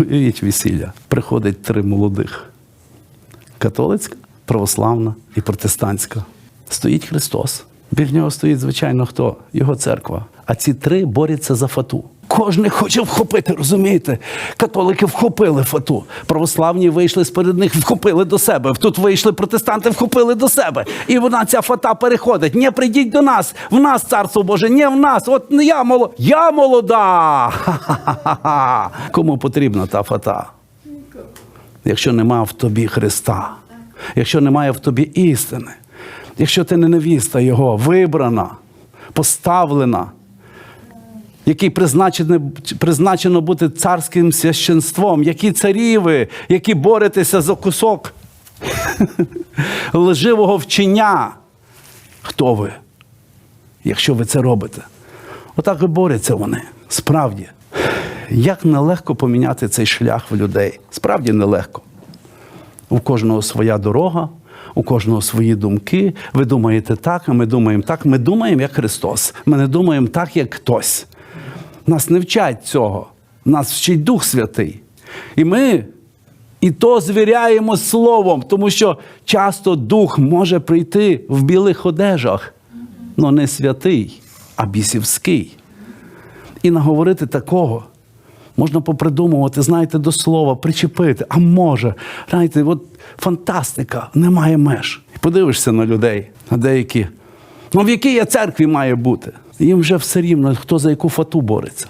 Уявіть весілля. Приходить три молодих: католицька, православна і протестантська. Стоїть Христос. Біг нього стоїть, звичайно, хто? Його церква. А ці три борються за фату. Кожен хоче вхопити, розумієте? Католики вхопили фату. Православні вийшли з-перед них, вхопили до себе. Тут вийшли протестанти, вхопили до себе. І вона ця фата переходить. Ні, прийдіть до нас, в нас царство Боже, ні в нас. От не я молода. Я молода. Ха-ха-ха-ха. Кому потрібна та фата? якщо нема в тобі Христа, якщо немає в тобі істини, якщо ти не невіста Його, вибрана, поставлена, який призначено, призначено бути царським священством, які царі ви, які боретеся за кусок лживого вчення. Хто ви? Якщо ви це робите? Отак і борються вони. Справді. Як нелегко поміняти цей шлях в людей? Справді нелегко. У кожного своя дорога, у кожного свої думки. Ви думаєте так, а ми думаємо так. Ми думаємо як Христос. Ми не думаємо так, як хтось. Нас не вчать цього. Нас вчить Дух Святий. І ми і то звіряємо словом, тому що часто дух може прийти в білих одежах, але не святий, а бісівський. І наговорити такого. Можна попридумувати, знаєте, до слова, причепити. А може, знаєте, от фантастика, немає меж. І подивишся на людей, на деякі. Ну в якій я церкві має бути? Їм вже все рівно, хто за яку фату бореться.